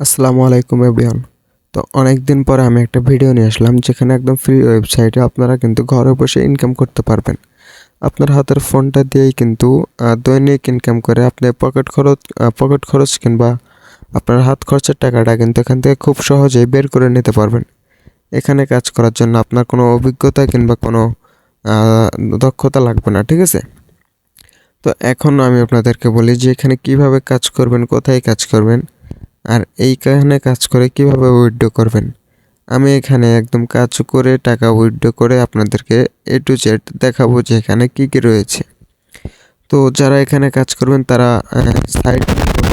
আসসালামু আলাইকুম এভরিওয়ান। তো অনেক দিন পরে আমি একটা ভিডিও নিয়ে আসলাম যেখানে একদম ফ্রি ওয়েবসাইটে আপনারা কিন্তু ঘরে বসে ইনকাম করতে পারবেন। আপনার হাতের ফোনটা দিয়েই কিন্তু দৈনিক ইনকাম করে আপনি পকেট খরচ পকেট খরচ কিংবা আপনার হাত খরচের টাকাটা কিন্তু এখান থেকে খুব সহজেই বের করে নিতে পারবেন। এখানে কাজ করার জন্য আপনার কোনো অভিজ্ঞতা কিংবা কোনো দক্ষতা লাগবে না, ঠিক আছে? তো এখন আমি আপনাদেরকে বলি যে এখানে কীভাবে কাজ করবেন, কোথায় কাজ করবেন আর এইখানে কাজ করে কীভাবে উইথড্র করবেন? আমি এখানে একদম কাজ করে টাকা উইথড্র করে আপনাদেরকে এ টু জেড দেখাবো যে এখানে কী কী রয়েছে। তো যারা এখানে কাজ করবেন তারা সাইট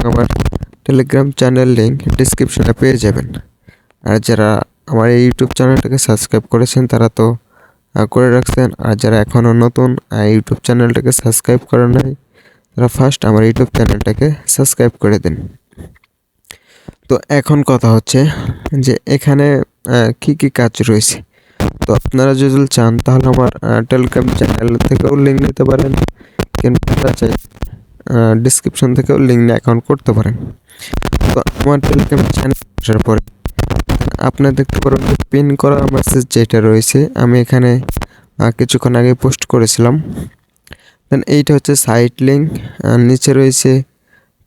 আমার টেলিগ্রাম চ্যানেল লিঙ্ক ডিসক্রিপশনে পেয়ে যাবেন। আর যারা আমার এই ইউটিউব চ্যানেলটাকে সাবস্ক্রাইব করেছেন তারা তো করে রাখছেন। আর যারা এখনও নতুন ইউটিউব চ্যানেলটাকে সাবস্ক্রাইব করেন নাই, তারা ফার্স্ট আমার ইউটিউব চ্যানেলটাকে সাবস্ক্রাইব করে দিন। তো এখন কথা হচ্ছে যে এখানে কি কি কাজ রয়েছে। তো আপনারা যদি চান তাহলে আমার টেলিগ্রাম চ্যানেল থেকেও লিঙ্ক নিতে পারেন কিংবা চাই ডিসক্রিপশন থেকেও লিঙ্ক নিয়ে অ্যাকাউন্ট করতে পারেন। তো আমার টেলিগ্রাম চ্যানেল আসার পরে আপনারা দেখতে পারেন যে পিন করা মেসেজ যেটা রয়েছে, আমি এখানে কিছুক্ষণ আগে পোস্ট করেছিলাম। দেন এইটা হচ্ছে সাইট লিঙ্ক নিচে রয়েছে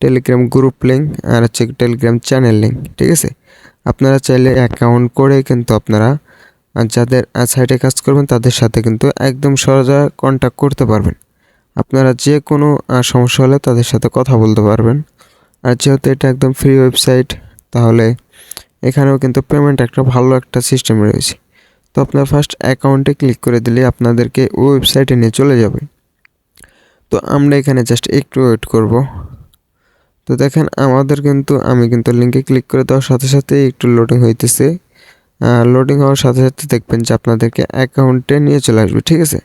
টেলিগ্রাম গ্রুপ লিঙ্ক আর হচ্ছে টেলিগ্রাম চ্যানেল লিঙ্ক ঠিক আছে? আপনারা চাইলে অ্যাকাউন্ট করে কিন্তু আপনারা যাদের সাইটে কাজ করবেন, তাদের সাথে কিন্তু একদম সহজে কন্ট্যাক্ট করতে পারবেন। আপনারা যে কোনো সমস্যা হলে তাদের সাথে কথা বলতে পারবেন। আর যেহেতু এটা একদম ফ্রি ওয়েবসাইট তাহলে এখানেও কিন্তু পেমেন্ট একটা ভালো একটা সিস্টেম রয়েছে। তো আপনার ফার্স্ট অ্যাকাউন্টে ক্লিক করে দিলে আপনাদেরকে ওয়েবসাইটে নিয়ে চলে যাবে। তো আমরা এখানে জাস্ট একটু ওয়েট করব। তো দেখেন, আমাদের কিন্তু, আমি কিন্তু লিঙ্কে ক্লিক করে দেওয়ার সাথে সাথে একটু লোডিং হইতেছে। লোডিং হওয়ার সাথে সাথে দেখবেন যে আপনাদেরকে অ্যাকাউন্টে নিয়ে চলে আসবে, ঠিক আছে?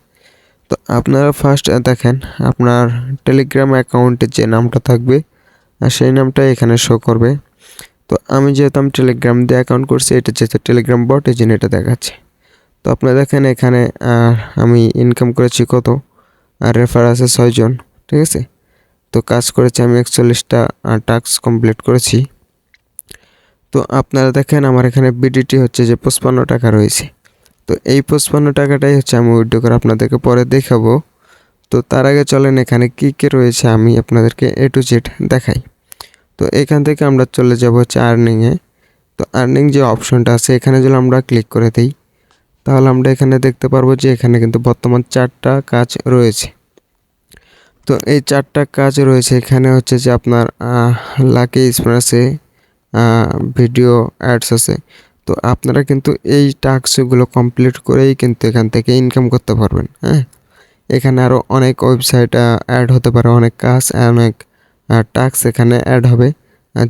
তো আপনারা ফার্স্ট দেখেন, আপনার টেলিগ্রাম অ্যাকাউন্টে যে নামটা থাকবে সেই নামটা এখানে শো করবে। তো আমি যেহেতু আমি টেলিগ্রাম দিয়ে অ্যাকাউন্ট করছি, এটা যেহেতু টেলিগ্রাম বট এই জন্য এটা দেখাচ্ছে। তো আপনারা দেখেন এখানে আমি ইনকাম করেছি কত? আর রেফার আছে ছয়জন, ঠিক আছে? তো কাজ করেছি আমি একচল্লিশটা টাস্ক কমপ্লিট করেছি। তো আপনারা দেখেন আমার এখানে বিডিটি হচ্ছে যে পঁচপান্ন টাকা রয়েছে। তো এই পঁচপান্ন টাকাটাই হচ্ছে আমি উইড্রো করে আপনাদেরকে পরে দেখাবো। তো তার আগে চলেন এখানে কী কী রয়েছে আমি আপনাদেরকে এ টু জেড দেখাই। তো এখান থেকে আমরা চলে যাব হচ্ছে আর্নিংয়ে তো আর্নিং যে অপশনটা আছে, এখানে যদি আমরা ক্লিক করে দিই, তাহলে আমরা এখানে দেখতে পারব যে এখানে কিন্তু বর্তমান চারটা কাজ রয়েছে। তো এই চারটা কাজ রয়েছে। এখানে হচ্ছে যে আপনার লাকি স্প্রে আছে ভিডিও অ্যাডস আছে। তো আপনারা কিন্তু এই টাস্কগুলো কমপ্লিট করেই কিন্তু এখান থেকে ইনকাম করতে পারবেন হ্যাঁ? এখানে আরও অনেক ওয়েবসাইট অ্যাড হতে পারে, অনেক কাজ, অনেক টাস্ক এখানে অ্যাড হবে।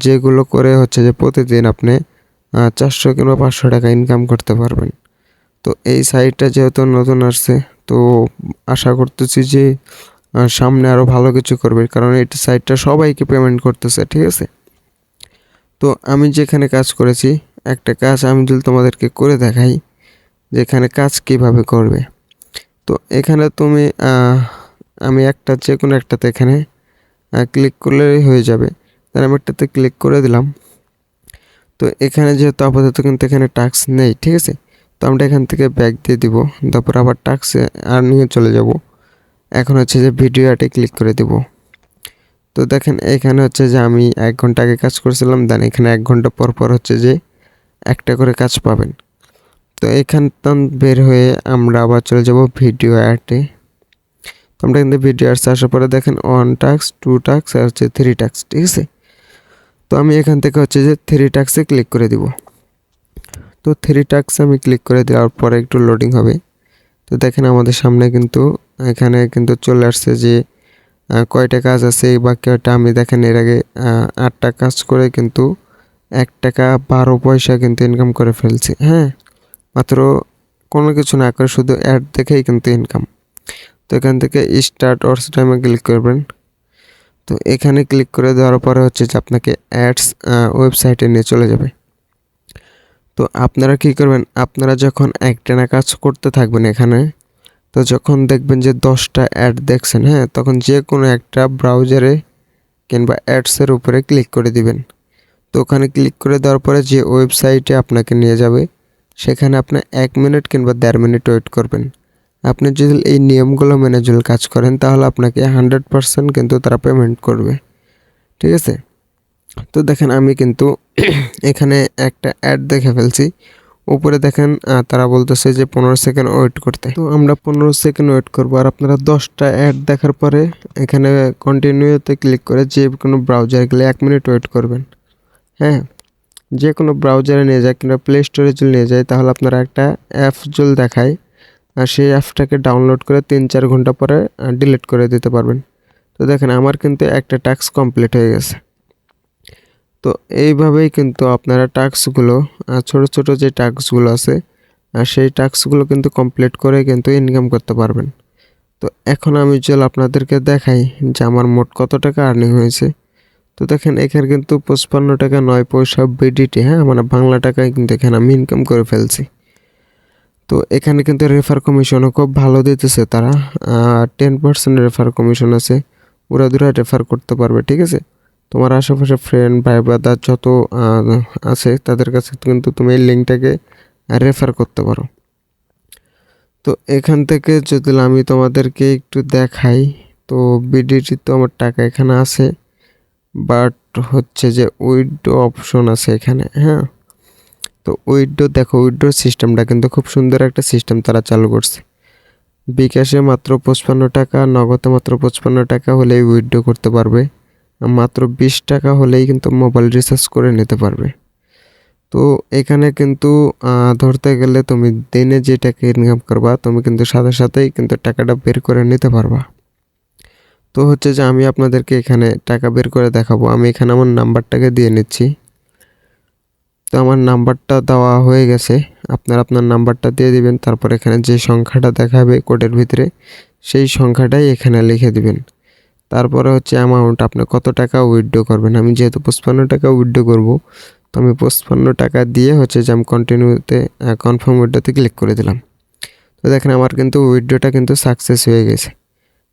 যেগুলো করে হচ্ছে যে প্রতিদিন আপনি চারশো কিংবা পাঁচশো টাকা ইনকাম করতে পারবেন। তো এই সাইটটা যেহেতু নতুন আসছে, তো আশা করতেছি যে সামনে আরও ভালো কিছু করবে, কারণ এই সাইটটা সবাইকে পেমেন্ট করতেছে, ঠিক আছে? তো আমি যেখানে কাজ করেছি, একটা কাজ আমি যদি তোমাদেরকে করে দেখাই যেখানে কাজ কীভাবে করবে। তো এখানে তুমি আমি একটা যে কোনো একটাতে এখানে ক্লিক করলেই হয়ে যাবে। তাহলে আমি একটাতে ক্লিক করে দিলাম। তো এখানে যেহেতু আপাতত কিন্তু এখানে টাক্স নেই, ঠিক আছে? তো আমরা এখান থেকে ব্যাগ দিয়ে দিব, তারপর আবার টাস্কে আর্নিংয়ে চলে যাব। এখন হচ্ছে যে ভিডিও অ্যাডে ক্লিক করে দেব। তো দেখেন, এখানে হচ্ছে যে আমি এক ঘণ্টা আগে কাজ করেছিলাম দেন এখানে এক ঘণ্টা পর পর হচ্ছে যে একটা করে কাজ পাবেন। তো এখান বের হয়ে আমরা আবার চলে যাব ভিডিও অ্যাডে তো আমরা কিন্তু ভিডিও অ্যাডস আসার পরে দেখেন ওয়ান টাক্স টু টাক্স আর হচ্ছে থ্রি টাক্স ঠিক আছে? তো আমি এখান থেকে হচ্ছে যে থ্রি টাক্সে ক্লিক করে দিব। তো থ্রি টাক্স আমি ক্লিক করে দেওয়ার পরে একটু লোডিং হবে। তো দেখেন আমাদের সামনে কিন্তু এখানে কিন্তু চলে আসছে যে কয়টা কাজ আছে, এই বাক্যটা আমি দেখেন এর আগে আটটা কাজ করে কিন্তু এক টাকা বারো পয়সা কিন্তু ইনকাম করে ফেলছি হ্যাঁ? মাত্র কোনো কিছু না করে শুধু অ্যাড দেখেই কিন্তু ইনকাম তো এখান থেকে স্টার্ট অর্স টাইমে ক্লিক করবেন। তো এখানে ক্লিক করে দেওয়ার পরে হচ্ছে যে আপনাকে অ্যাডস ওয়েবসাইটে নিয়ে চলে যাবে। তো আপনারা কি করবেন, আপনারা যখন একটানা কাজ করতে থাকবেন এখানে তো যখন দেখবেন যে দশটা অ্যাড দেখছেন হ্যাঁ তখন যে কোনো একটা ব্রাউজারে কিংবা অ্যাডসের উপরে ক্লিক করে দিবেন। তো ওখানে ক্লিক করে দেওয়ার পরে যে ওয়েবসাইটে আপনাকে নিয়ে যাবে, সেখানে আপনি এক মিনিট কিংবা দেড় মিনিট ওয়েট করবেন। আপনি যদি এই নিয়মগুলো মেনে যদি কাজ করেন, তাহলে আপনাকে হান্ড্রেড পারসেন্ট কিন্তু তারা পেমেন্ট করবে। ঠিক আছে? তো দেখেন, আমি কিন্তু এখানে একটা অ্যাড দেখে ফেলছি। উপরে দেখেন তারা বলতেছে যে পনেরো সেকেন্ড ওয়েট করতে। তো আমরা পনেরো সেকেন্ড ওয়েট করব। আর আপনারা দশটা অ্যাড দেখার পরে এখানে কন্টিনিউতে ক্লিক করে যে কোনো ব্রাউজার গেলে এক মিনিট ওয়েট করবেন। হ্যাঁ যে কোনো ব্রাউজারে নিয়ে যায় কিংবা প্লে স্টোরে যদি নিয়ে যায়, তাহলে আপনারা একটা অ্যাপ যদি দেখায়, আর সেই অ্যাপটাকে ডাউনলোড করে তিন চার ঘণ্টা পরে ডিলিট করে দিতে পারবেন। তো দেখেন, আমার কিন্তু একটা টাস্ক কমপ্লিট হয়ে গেছে। তো এইভাবেই কিন্তু আপনারা টাস্কগুলো ছোট ছোট যে টাস্কগুলো আছে সেই টাস্কগুলো কিন্তু কমপ্লিট করে কিন্তু ইনকাম করতে পারবেন। তো এখন আমি চল আপনাদেরকে দেখাই যে আমার মোট কত টাকা আর্নিং হয়েছে। তো দেখেন, এখানে কিন্তু পঁচপান্ন টাকা নয় পয়সা বিডিটি হ্যাঁ মানে বাংলা টাকায় কিন্তু এখানে আমি ইনকাম করে ফেলছি। তো এখানে কিন্তু রেফার কমিশনও খুব ভালো দিতেছে তারা টেন পার্সেন্ট রেফার কমিশন আছে ওরা দুরা রেফার করতে পারবে, ঠিক আছে? তোমার আশেপাশে ফ্রেন্ড ভাই ব্রাদার যত আছে, তাদের কাছে কিন্তু তুমি এই লিঙ্কটাকে রেফার করতে পারো। তো এখান থেকে যদি আমি তোমাদেরকে একটু দেখাই, তো বিডিটি তো আমার টাকা এখানে আছে বাট হচ্ছে যে উইডো অপশন আছে এখানে হ্যাঁ? তো উইডো দেখো উইডোর সিস্টেমটা কিন্তু খুব সুন্দর একটা সিস্টেম তারা চালু করছে। বিকাশে মাত্র পঁচপান্ন টাকা, নগদে মাত্র পঁচপান্ন টাকা হলেই উইড্রো করতে পারবে। মাত্র বিশ টাকা হলেই কিন্তু মোবাইল রিচার্জ করে নিতে পারবে। তো এখানে কিন্তু ধরতে গেলে তুমি দিনে যে টাকা ইনকাম করবা, তুমি কিন্তু সাথে সাথেই কিন্তু টাকাটা বের করে নিতে পারবা। তো হচ্ছে যে আমি আপনাদেরকে এখানে টাকা বের করে দেখাবো। আমি এখানে আমার নাম্বারটাকে দিয়ে নিচ্ছি। তো আমার নাম্বারটা দেওয়া হয়ে গেছে। আপনার আপনার নাম্বারটা দিয়ে দিবেন, তারপর এখানে যে সংখ্যাটা দেখাবে কোডের ভিতরে, সেই সংখ্যাটাই এখানে লিখে দিবেন। তারপরে হচ্ছে অ্যামাউন্ট আপনি কত টাকা উইথড্র করবেন? আমি যেহেতু পঁচপান্ন টাকা উইথড্র করব, তো আমি পঁচপান্ন টাকা দিয়ে হচ্ছে যে আমি কন্টিনিউতে কনফার্ম উইথড্রোতে ক্লিক করে দিলাম। তো দেখেন আমার কিন্তু উইথড্রোটা কিন্তু সাকসেস হয়ে গেছে,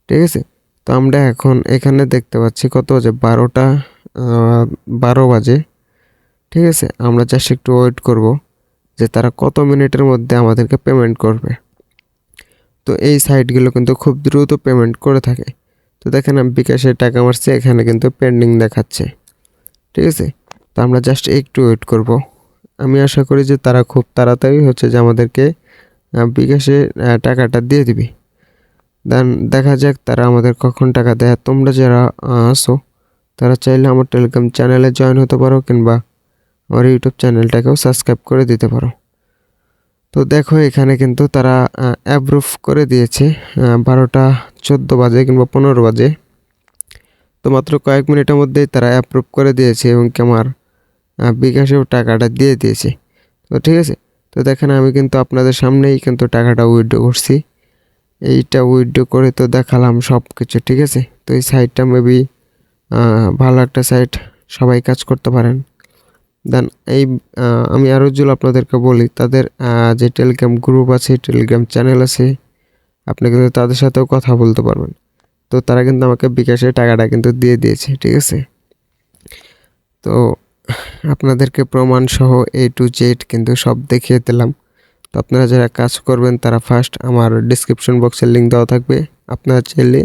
ঠিক আছে? তো আমরা এখন এখানে দেখতে পাচ্ছি কত বাজে? বারোটা বারো বাজে, ঠিক আছে? আমরা জাস্ট একটু ওয়েট করব যে তারা কত মিনিটের মধ্যে আমাদেরকে পেমেন্ট করবে। তো এই সাইটগুলো কিন্তু খুব দ্রুত পেমেন্ট করে থাকে। তো দেখেন আমি বিকাশের টাকা মারছি, এখানে কিন্তু পেন্ডিং দেখাচ্ছে। ঠিক আছে? তো আমরা জাস্ট একটু ওয়েট করব। আমি আশা করি যে তারা খুব তাড়াতাড়ি হচ্ছে যে আমাদেরকে বিকাশে টাকাটা দিয়ে দিবে। দেন দেখা যাক তারা আমাদের কখন টাকা দেয়। তোমরা যারা আসো তারা চাইলে আমার টেলিগ্রাম চ্যানেলে জয়েন হতে পারো কিংবা আমার ইউটিউব চ্যানেলটাকেও সাবস্ক্রাইব করে দিতে পারো। তো দেখো, এখানে কিন্তু তারা অ্যাপ্রুভ করে দিয়েছে বারোটা চোদ্দ বাজে কিংবা পনেরো বাজে। তো মাত্র কয়েক মিনিটের মধ্যেই তারা অ্যাপ্রুভ করে দিয়েছে এবং কি আমার বিকাশেও টাকাটা দিয়ে দিয়েছে। তো ঠিক আছে, তো দেখেন, আমি কিন্তু আপনাদের সামনেই কিন্তু টাকাটা উইথড্র করছি। এইটা উইথড্র করে তো দেখালাম সব কিছু ঠিক আছে? তো এই সাইটটা মেবি ভালো একটা সাইট সবাই কাজ করতে পারেন। দেন এই আমি আরও যদি আপনাদেরকে বলি, তাদের যে টেলিগ্রাম গ্রুপ আছে টেলিগ্রাম চ্যানেল আছে, আপনি কিন্তু তাদের সাথেও কথা বলতে পারবেন। তো তারা কিন্তু আমাকে বিকাশের টাকাটা কিন্তু দিয়ে দিয়েছে, ঠিক আছে? তো আপনাদেরকে প্রমাণ সহ এ টু জেড কিন্তু সব দেখিয়ে দিলাম। তো আপনারা যারা কাজ করবেন, তারা ফার্স্ট আমার ডিসক্রিপশন বক্সের লিঙ্ক দেওয়া থাকবে। আপনারা চাইলে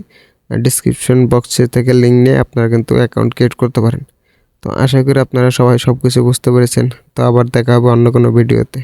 ডিসক্রিপশন বক্সে থেকে লিঙ্ক নিয়ে আপনারা কিন্তু অ্যাকাউন্ট ক্রিয়েট করতে পারেন। তো আশা করি আপনারা সবাই সব কিছু বুঝতে পেরেছেন। তো আবার দেখা হবে অন্য কোনো ভিডিওতে।